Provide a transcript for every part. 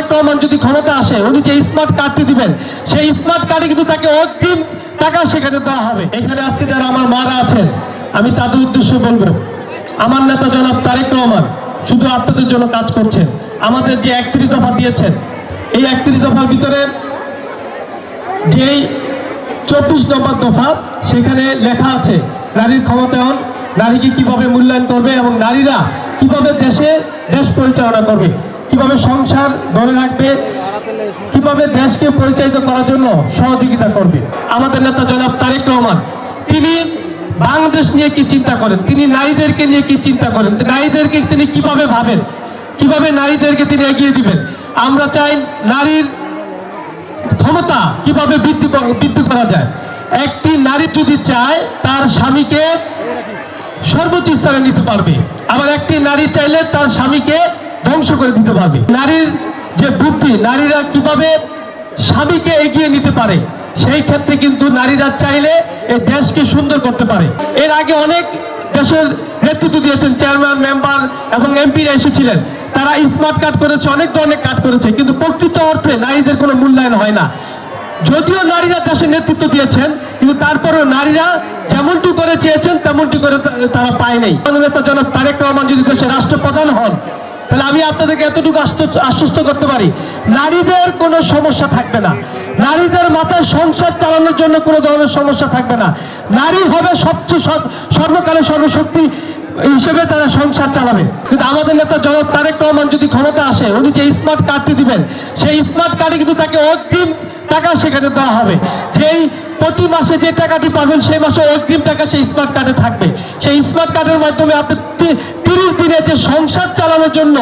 তারেক রহমান যদি ক্ষমতা আসে, উনি যে স্মার্ট কার্ডটি দিবেন, সেই স্মার্ট কার্ডে কিন্তু তাকে অগ্রিম টাকা সেখানে দেওয়া হবে। এখানে আজকে যারা আমার মারা আছেন, আমি তাদের উদ্দেশ্যে বলব, আমার নেতা জনাব তারেক রহমান, শুধু আপনাদের জন্য কাজ করছেন, আমাদের যে একত্রিশ দফা দিয়েছেন, এই একত্রিশ দফার ভিতরে যেই চব্বিশ নম্বর দফা, সেখানে লেখা আছে, নারীর ক্ষমতায়ন, নারীকে কীভাবে মূল্যায়ন করবে এবং নারীরা কীভাবে দেশে দেশ পরিচালনা করবে। কীভাবে সংসার ধরে রাখবে? কীভাবে দেশকে পরিচালিত করার জন্য সহযোগিতা করবে? আমাদের নেতা জনাব তারেক রহমান, তিনি বাংলাদেশ নিয়ে কি চিন্তা করেন? তিনি নারীদেরকে নিয়ে কি চিন্তা করেন? নারীদেরকে তিনি কীভাবে ভাবেন? কীভাবে নারীদেরকে তিনি এগিয়ে দিবেন? আমরা চাই নারীর ক্ষমতা কীভাবে বৃদ্ধি বৃদ্ধি করা যায়? একটি নারী যদি চায়, তার স্বামীকে সর্বোচ্চ স্থানে নিতে পারবে। আবার একটি নারী চাইলে তার স্বামীকে ধ্বংস করে দিতে পারবে। নারীর যে বুদ্ধি, নারীরা কীভাবে স্বামীকে এগিয়ে নিতে পারে, সেই ক্ষেত্রে কিন্তু নারীরা চাইলে এই দেশকে সুন্দর করতে পারে। এর আগে অনেক দেশের নেতৃত্ব দিয়েছেন চেয়ারম্যান, মেম্বার এবং এমপিরা এসেছিলেন। তারা স্মার্ট কার্ড করেছে, অনেক ধরনের কার্ড করেছে, কিন্তু প্রকৃত অর্থে নারীদের কোনো মূল্যায়ন হয় না। যদিও নারীরা দেশের নেতৃত্ব দিয়েছেন, কিন্তু তারপরেও নারীরা যেমনটি করে চেয়েছেন, তেমনটি করে তারা পায় নাই। নেতা জনাব তারেক রহমান যদি দেশের রাষ্ট্রপ্রধান হন তাহলে আমি আপনাদেরকে এতটুকু আশ্বস্ত করতে পারি, নারীদের কোনো সমস্যা থাকবে না। নারীদের মাথায় সংসার চালানোর জন্য কোনো ধরনের সমস্যা থাকবে না। নারী হবে সবচেয়ে সর্ব- সর্বকালে সর্বশক্তি হিসেবে তারা সংসার চালাবে। কিন্তু আমাদের নেতা জনাব তারেক রহমান যদি ক্ষমতা আসে, উনি যে স্মার্ট কার্ডটি দিবেন, সেই স্মার্ট কার্ডে কিন্তু তাকে অগ্রিম টাকা সেখানে দেওয়া হবে। যেই প্রতি মাসে যে টাকাটি পাবেন, সেই মাসে অগ্রিম টাকা সেই স্মার্ট কার্ডে থাকবে। সেই স্মার্ট কার্ডের মাধ্যমে আপনি তিরিশ দিনে যে সংসার চালানোর জন্য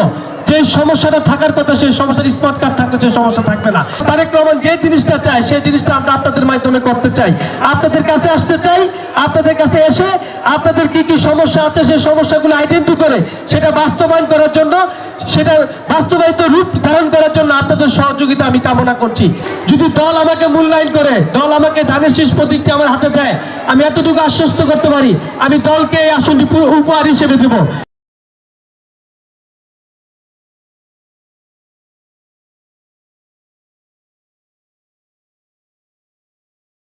যে সমস্যাটা থাকার কথা, সেই সমস্যার স্মার্ট কার্ড থাকলে সেই সমস্যা থাকবে না। তারেক রহমান যে জিনিসটা চায়, সেই জিনিসটা আমরা আপনাদের মাধ্যমে করতে চাই। আপনাদের কাছে আসতে চাই, আপনাদের কাছে এসে আপনাদের কি কি সমস্যা আছে, সেই সমস্যাগুলো আইডেন্টি করে, সেটা বাস্তবায়ন করার জন্য, সেটা বাস্তবায়িত রূপ ধারণ করার জন্য আপনাদের সহযোগিতা আমি কামনা করছি। যদি দল আমাকে মূল্যায়ন করে, দল আমাকে ধানের শীষ প্রতীকটি আমার হাতে দেয়, আমি এতটুকু আশ্বস্ত করতে পারি, আমি দলকে এই আসনটি উপহার হিসেবে দেবো।